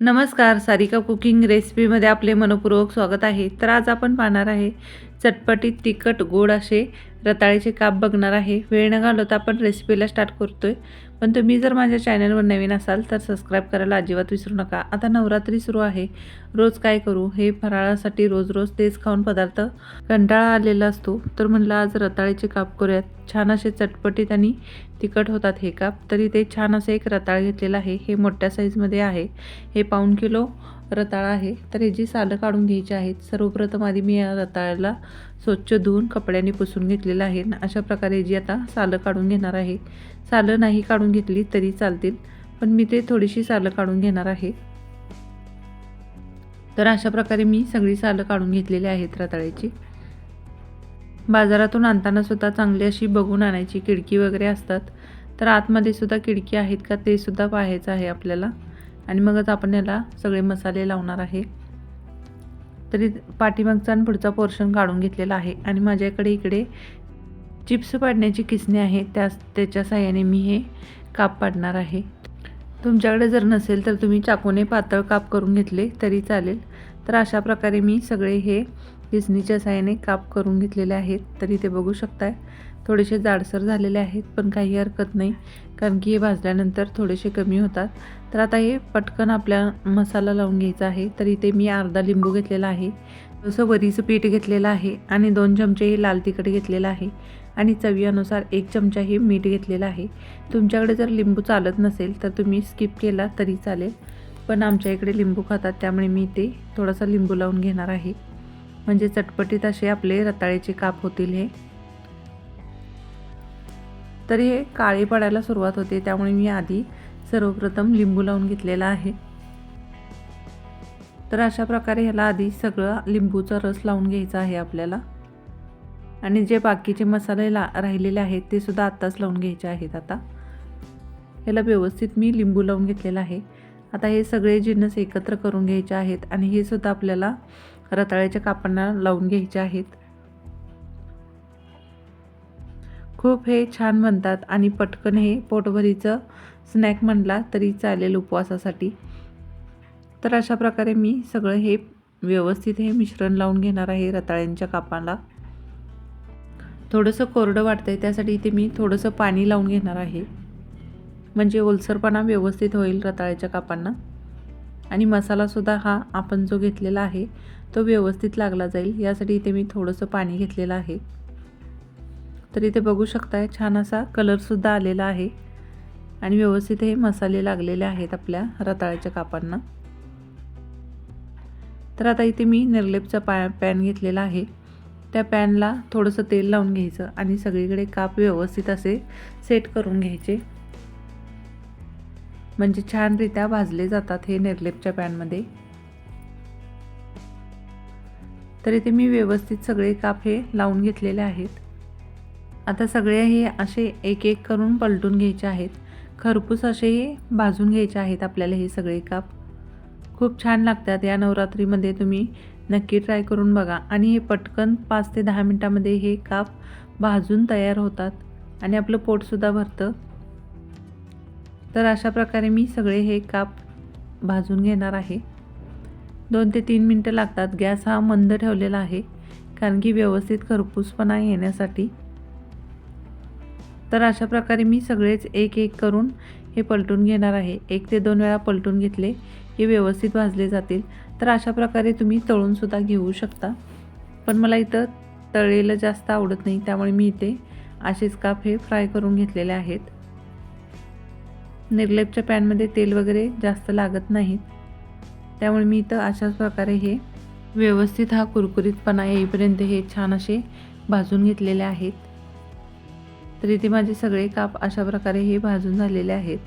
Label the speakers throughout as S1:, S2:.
S1: नमस्कार सारिका कुकिंग रेसिपीमध्ये आपले मनपूर्वक स्वागत आहे. तर आज आपण पाहणार आहे चटपटीत तिखट गोड असे रताळीचे काप बघणार आहे. वेळ न घालवता आपण रेसिपीला स्टार्ट करतोय. पण तुम्ही जर माझ्या चॅनलवर नवीन असाल तर सबस्क्राईब करायला अजिबात विसरू नका. आता नवरात्री सुरू आहे. रोज काय करू? हे फराळासाठी रोज रोज तेच खाऊन पदार्थ कंटाळा आलेला असतो. तर म्हणलं आज रताळीचे काप करूयात. छान असे चटपटीत आणि तिखट होतात हे काप. तरी ते छान असं एक रताळ घेतलेलं आहे. हे मोठ्या साईजमध्ये आहे. हे पाऊण किलो रताळ आहे. तर हे जी सालं काढून घ्यायची आहेत सर्वप्रथम आधी मी या रताळ्याला स्वच्छ धुवून कपड्याने पुसून घेतलेलं आहे. अशा प्रकारे जी आता सालं काढून घेणार आहे. सालं नाही काढून घेतली तरी चालतील पण मी ते थोडीशी सालं काढून घेणार आहे. तर अशा प्रकारे मी सगळी सालं काढून घेतलेली आहेत रताळ्याची. बाजारातून आणताना सुद्धा चांगली अशी बघून आणायची खिडकी वगैरे असतात. तर आतमध्ये सुद्धा खिडकी आहेत का ते सुद्धा पाहायचं आहे आपल्याला. आणि मगच आपण याला सगळे मसाले लावणार आहे. तरी पाठीमागचा आणि पुढचा पोर्शन काढून घेतलेला आहे. आणि माझ्याकडे इकडे चिप्स पाडण्याची किसणी आहे त्या त्याच्या साह्याने मी हे काप पाडणार आहे. तुमच्याकडे जर नसेल तर तुम्ही चाकूने पातळ काप करून घेतले तरी चालेल. तर अशा प्रकारे मी सगळे हे किसणीच्या साह्याने काप करून घेतलेले आहेत. तरी ते बघू शकताय. थोडेसे जाडसर झालेले आहेत पण काही हरकत नाही कारण की हे भाजल्यानंतर थोडेसे कमी होतात. तर आता हे पटकन आपल्या मसाला लावून घ्यायचा आहे. तर इथे मी अर्धा लिंबू घेतलेला आहे जसं वरीचं पीठ घेतलेलं आहे आणि दोन चमचे हे लाल तिखट घेतलेलं आहे आणि चवीनुसार एक चमचा हे मीठ घेतलेलं आहे. तुमच्याकडे जर लिंबू चालत नसेल तर तुम्ही स्किप केला तरी चालेल पण आमच्या इकडे लिंबू खातात त्यामुळे मी ते थोडासा लिंबू लावून घेणार आहे. म्हणजे चटपटीत असे आपले रताळ्याचे काप होतील हे. तर हे काळे पडायला सुरुवात होते त्यामुळे मी आधी सर्वप्रथम लिंबू लावून घेतलेला आहे. तर अशा प्रकारे ह्याला आधी सगळं लिंबूचा रस लावून घ्यायचा आहे आपल्याला. आणि जे बाकीचे मसाले ला राहिलेले आहेत ते सुद्धा आत्ताच लावून घ्यायचे आहेत आता. ह्याला व्यवस्थित मी लिंबू लावून घेतलेला आहे. आता हे सगळे जिन्नस एकत्र करून घ्यायचे आहेत आणि हे सुद्धा आपल्याला रताळ्याच्या कापांना लावून घ्यायचे आहेत. खूप हे छान म्हणतात आणि पटकन हे पोटभरीचं स्नॅक म्हणला तरी चालेल उपवासासाठी. तर अशा प्रकारे मी सगळं हे व्यवस्थित हे मिश्रण लावून घेणार आहे रताळ्यांच्या कापाला. थोडंसं कोरडं वाटतं आहे त्यासाठी इथे मी थोडंसं पाणी लावून घेणार आहे. म्हणजे ओलसरपणा व्यवस्थित होईल रताळ्याच्या कापांना. आणि मसालासुद्धा हा आपण जो घेतलेला आहे तो व्यवस्थित लागला जाईल. यासाठी इथे मी थोडंसं पाणी घेतलेलं आहे. तर इथे बघू शकताय छान असा कलरसुद्धा आलेला आहे. आणि व्यवस्थित हे मसाले लागलेले आहेत आपल्या रताळ्याच्या कापांना. तर आता इथे मी निर्लेपचा पॅ पॅन घेतलेला आहे. त्या पॅनला थोडंसं तेल लावून घ्यायचं आणि सगळीकडे काप व्यवस्थित असे सेट करून घ्यायचे. म्हणजे छानरित्या भाजले जातात हे निर्लेपच्या पॅनमध्ये तर इथे मी व्यवस्थित सगळे काप हे लावून घेतलेले आहेत. आता सगळे हे असे एक एक करून पलटून घ्यायचे आहेत. खरपूस असे हे भाजून घ्यायचे आहेत आपल्याला हे सगळे काप. खूप छान लागतात या नवरात्रीमध्ये तुम्ही नक्की ट्राय करून बघा. आणि हे पटकन पाच ते दहा मिनटामध्ये हे काप भाजून तयार होतात. आणि आपलं पोटसुद्धा भरतं. तर अशा प्रकारे मी सगळे हे काप भाजून घेणार आहे. दोन ते तीन मिनटं लागतात. गॅस हा मंद ठेवलेला आहे. कारण की व्यवस्थित खरपूसपणा येण्यासाठी. तर अशा प्रकारे मी सगळेच एक एक करून हे पलटून घेणार आहे. एक ते दोन वेळा पलटून घेतले हे व्यवस्थित भाजले जातील. तर अशा प्रकारे तुम्ही तळूनसुद्धा घेऊ शकता. पण मला इथं तळलेलं जास्त आवडत नाही त्यामुळे मी इथे असेच काप हे फ्राय करून घेतलेले आहेत. निर्लेपच्या पॅनमध्ये तेल वगैरे जास्त लागत नाहीत त्यामुळे मी इथं अशाच प्रकारे हे व्यवस्थित हा कुरकुरीतपणा येईपर्यंत हे छान असे भाजून घेतलेले आहेत. तर इथे माझे सगळे काप अशा प्रकारे हे भाजून झालेले आहेत.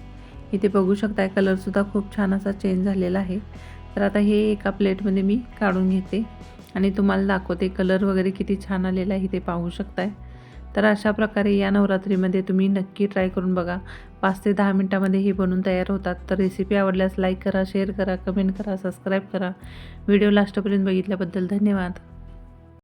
S1: इथे बघू शकताय कलरसुद्धा खूप छान असा चेंज झालेला आहे. तर आता हे एका प्लेटमध्ये मी काढून घेते आणि तुम्हाला दाखवते कलर वगैरे किती छान आलेला आहे ते पाहू शकताय. तर अशा प्रकारे या नवरात्रीमध्ये तुम्ही नक्की ट्राय करून बघा. पाच ते दहा मिनटामध्ये हे बनवून तयार होतात. तर रेसिपी आवडल्यास लाईक करा शेअर करा कमेंट करा सबस्क्राईब करा. व्हिडिओ लास्टपर्यंत बघितल्याबद्दल धन्यवाद.